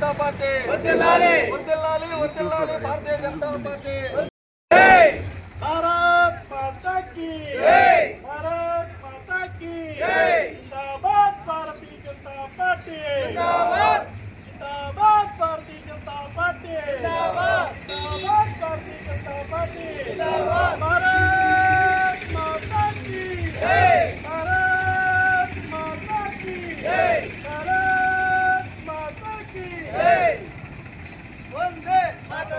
Janata Party.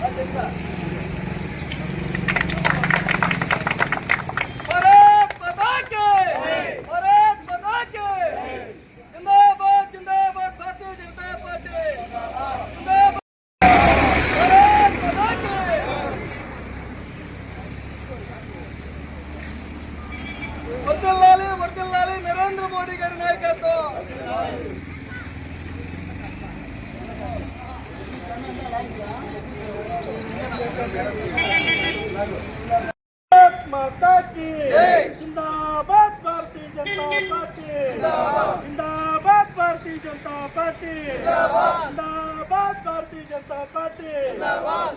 Thank you. Narendra Modi గారి నాయకత్వం भारत माता की जय। जिंदाबाद भारतीय जनता पार्टी जिंदाबाद भारतीय जनता पार्टी जिंदाबाद भारतीय जनता पार्टी जिंदाबाद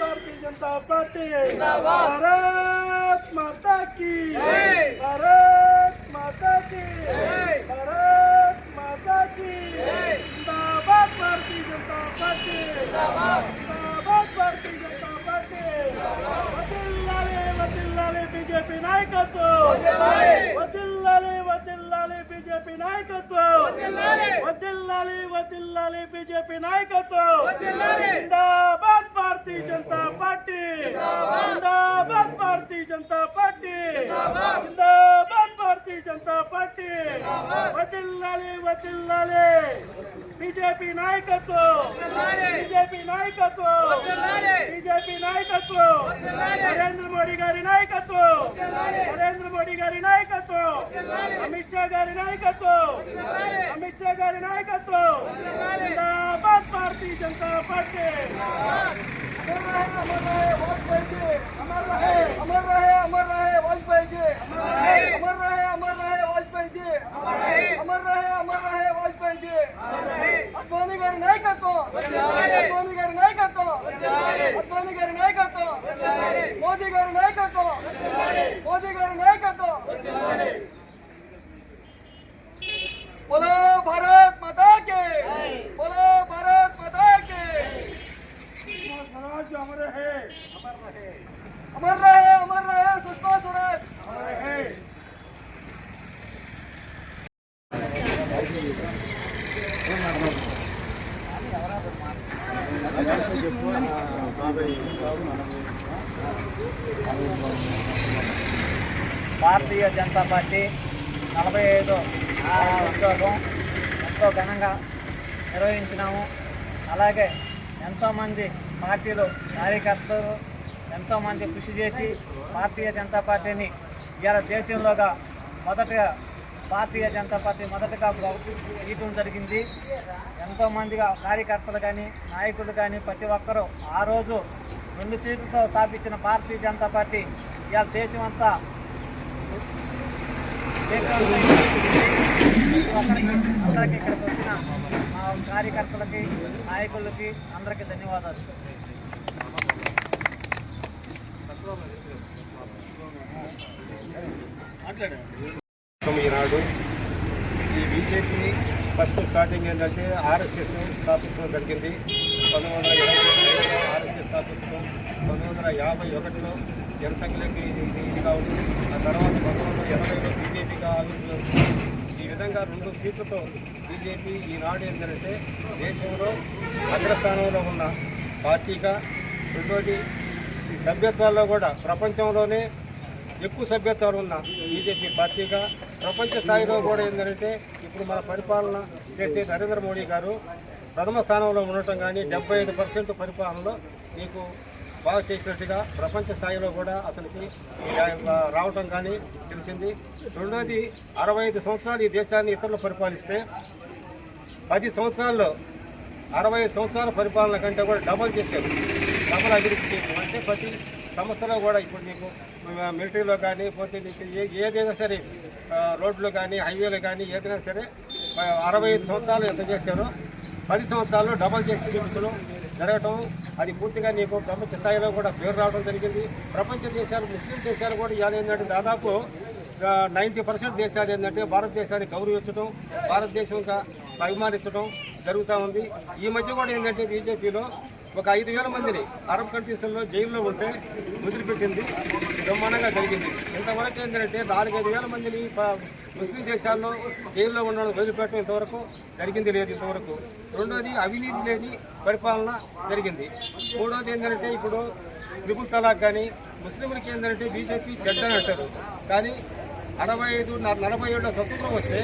भारतीय जनता पार्टी भारत माता की जय। भारत వదిల్లాలి బీజేపీ నాయకత్వం వదిల్లాలి వదిల్లాలి బీజేపీ నాయకత్వం జిందాబాద్ భారతీయ జనతా పార్టీ జిందాబాద్ భారతీయ జనతా పార్టీ జిందాబాద్ భారతీయ జనతా పార్టీ వదిల్లాలి వదిల్లాలి బీజేపీ నాయకత్వం బీజేపీ నాయకత్వం బీజేపీ నాయకత్వం నరేంద్ర మోడీ గారి నాయకత్వం నరేంద్ర మోడీ గారి నాయకత్వం అమిత్ షా గారి నాయకత్వం అమిత్ షా గారి నాయకత్వం. జిందాబాద్ భారతీయ జనతా పార్టీ अमर रहे अमर रहे अमर रहे वाजपेयी जी अमर रहे अमर रहे वाजपेयी जी अमर रहे अमर रहे वाजपेयी जी అద్వానీ గారి నాయకత్వం అద్వానీ గారి నాయకత్వం అద్వానీ గారి నాయకత్వం మోదీ గారి నాయకత్వం మోదీ గారి నాయకత్వం बोलो भारत अमर है अमर रहे अमर रहे अमर रहे सुषमा स्वराज अमर रहे భారతీయ జనతా పార్టీ నలభై ఐదో ఉద్యోగం ఎంతో ఘనంగా నిర్వహించినాము అలాగే ఎంతోమంది పార్టీలో కార్యకర్తలు ఎంతోమంది కృషి చేసి భారతీయ జనతా పార్టీని ఇవాళ దేశంలోగా మొదటగా భారతీయ జనతా పార్టీ మొదటగా గీయటం జరిగింది. ఎంతోమందిగా కార్యకర్తలు కానీ నాయకులు కానీ ప్రతి ఒక్కరూ ఆ రోజు రెండు సీట్లతో స్థాపించిన భారతీయ జనతా పార్టీ ఇవాళ దేశం అంతా అందరికి ఇక్కడికి వచ్చిన కార్యకర్తలకి నాయకులకి అందరికీ ధన్యవాదాలు. ఈనాడు ఈ బీజేపీ ఫస్ట్ స్టార్టింగ్ ఏంటంటే ఆర్ఎస్ఎస్ స్థాపించడం జరిగింది. పంతొమ్మిది వందల ఇరవై ఆర్ఎస్ఎస్ స్థాపించడం పంతొమ్మిది వందల యాభై ఒకటిలో జనసంఖ్యలకి ఇది ఇదిగా ఉంది ఆ తర్వాత పంతొమ్మిది వందల ఎనభైలో బీజేపీగా ఆవిర్భవించింది విధంగా రెండు సీట్లతో బీజేపీ ఈనాడు ఏంటంటే దేశంలో అగ్రస్థానంలో ఉన్న పార్టీగా రెండోది ఈ సభ్యత్వాల్లో కూడా ప్రపంచంలోనే ఎక్కువ సభ్యత్వాలు ఉన్న బీజేపీ పార్టీగా ప్రపంచ స్థాయిలో కూడా ఏంటంటే ఇప్పుడు మన పరిపాలన చేసే నరేంద్ర మోడీ గారు ప్రథమ స్థానంలో ఉండటం కానీ డెబ్బై ఐదు పర్సెంట్ పరిపాలనలో మీకు బాగా చేసినట్టుగా ప్రపంచ స్థాయిలో కూడా అతనికి రావటం కానీ తెలిసింది. రెండోది అరవై ఐదు సంవత్సరాలు ఈ దేశాన్ని ఇతరులు పరిపాలిస్తే పది సంవత్సరాల్లో అరవై ఐదు సంవత్సరాల పరిపాలన కంటే కూడా డబల్ చేశారు. డబల్ అభివృద్ధి చేయడం అంటే ప్రతి సంస్థలో కూడా ఇప్పుడు నీకు మిలిటరీలో కానీ పోతే నీకు ఏ ఏదైనా సరే రోడ్లు కానీ హైవేలు కానీ ఏదైనా సరే అరవై ఐదు సంవత్సరాలు ఎంత చేశారో పది సంవత్సరాలు డబల్ చేసి చూపించడం జరగటం అది పూర్తిగా నీకు ప్రపంచ స్థాయిలో కూడా పేరు రావడం జరిగింది. ప్రపంచ దేశాలు ముస్లిం దేశాలు కూడా ఇవాళ ఏంటంటే దాదాపు నైంటీ పర్సెంట్ దేశాలు ఏంటంటే భారతదేశాన్ని గౌరవించడం భారతదేశం అభిమానించడం జరుగుతూ ఉంది. ఈ మధ్య కూడా ఏంటంటే బీజేపీలో ఒక ఐదు వేల మందిని అరబ్ కంట్రీస్లో జైల్లో ఉంటే వదిలిపెట్టింది బ్రహ్మాండంగా జరిగింది. ఇంతవరకు ఏంటంటే నాలుగైదు వేల మందిని ముస్లిం దేశాల్లో జైల్లో ఉండడం వదిలిపెట్టడం ఇంతవరకు జరిగింది లేదు ఇంతవరకు. రెండోది అవినీతి లేని పరిపాలన జరిగింది. మూడోది ఏంటంటే ఇప్పుడు ట్రిపుల్ తలాక్ కానీ ముస్లింలకి ఏంటంటే బీజేపీ చెడ్డ అంటారు. కానీ అరవై ఐదు నలభై ఏళ్ళ స్వతంత్రం వస్తే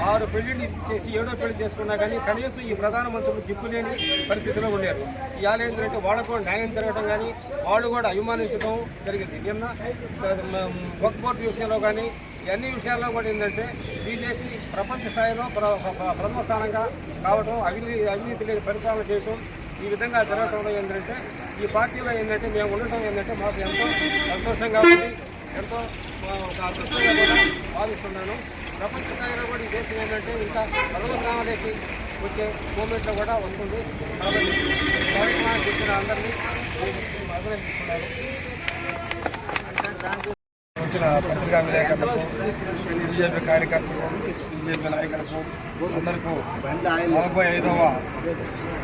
ఆరు పెళ్ళిళ్ళు చేసి ఏడో పెళ్ళి చేసుకున్నా కానీ కనీసం ఈ ప్రధానమంత్రులు దిక్కులేని పరిస్థితిలో ఉన్నారు. ఇవాళ ఏంటంటే వాళ్ళకు కూడా న్యాయం జరగడం కానీ వాళ్ళు కూడా అభిమానించడం జరిగింది. నిన్న వక్ విషయంలో కానీ అన్ని విషయాల్లో కూడా ఏంటంటే బీజేపీ ప్రపంచ స్థాయిలో ప్ర- ప్రథమ స్థానంగా కావడం అవినీతి అవినీతి లేని పరిపాలన చేయటం ఈ విధంగా జరగటంలో ఏంటంటే ఈ పార్టీలో ఏంటంటే మేము ఉండటం ఏంటంటే మాకు ఎంతో సంతోషంగా ఉంది. ఎంతో ఒక అదృష్టంగా కూడా భావిస్తున్నాను. ప్రపంచ స్థాయిలో కూడా ఈ దేశం ఏంటంటే ఇంకా పర్వతాలకి వచ్చే మూమెంట్లో కూడా వస్తుంది. కాబట్టి కార్యక్రమానికి ఇచ్చిన అందరినీ నేను వచ్చిన పత్రికా విలేకరులకు బీజేపీ కార్యకర్తలకు బీజేపీ నాయకులకు అందరికీ నలభై ఐదవ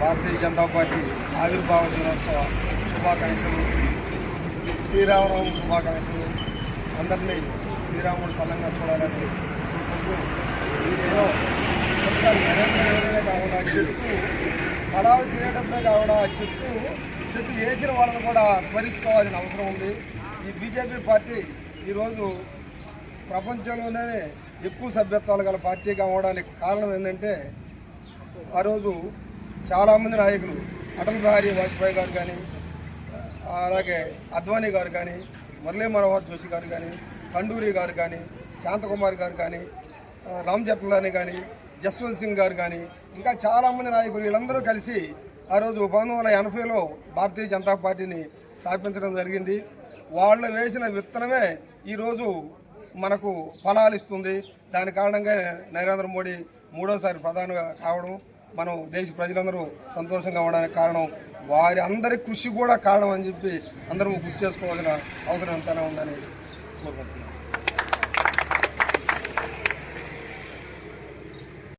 భారతీయ జనతా పార్టీ ఆవిర్భావ దినోత్సవ శుభాకాంక్షలు శ్రీరామనవమి శుభాకాంక్షలు. అందరినీ శ్రీరాముడు సల్లంగా చూడాలని కోరుకుంటూ ఏదో కాకుండా చెట్టు ఫలాలు తినేటప్పుడే కాకుండా ఆ చెట్టు చెట్టు వేసిన వాళ్ళని కూడా స్మరించుకోవాల్సిన అవసరం ఉంది ఈ బీజేపీ పార్టీ ఈరోజు ప్రపంచంలోనే ఎక్కువ సభ్యత్వాలు గల పార్టీగా అవడానికి కారణం ఏంటంటే ఆ రోజు చాలామంది నాయకులు అటల్ బిహారీ వాజ్పేయి గారు కానీ అలాగే అద్వానీ గారు కానీ మురళీ మనోహర్ జోషి గారు కానీ కండూరి గారు కానీ శాంతకుమార్ గారు కానీ రామ్ జెట్మలాని కానీ జస్వంత్ సింగ్ గారు కానీ ఇంకా చాలామంది నాయకులు వీళ్ళందరూ కలిసి ఆ రోజు పంతొమ్మిది వందల ఎనభైలో భారతీయ జనతా పార్టీని స్థాపించడం జరిగింది. వాళ్ళు వేసిన విత్తనమే ఈరోజు మనకు ఫలాలు ఇస్తుంది. దాని కారణంగా నరేంద్ర మోడీ మూడోసారి ప్రధానిగా కావడం మనం దేశ ప్రజలందరూ సంతోషంగా ఉండడానికి కారణం. వారి అందరి కృషి కూడా కారణం అని చెప్పి అందరూ గుర్తు చేసుకోవాల్సిన అవసరం ఎంతైనా ఉందని కోరుకుంటున్నాను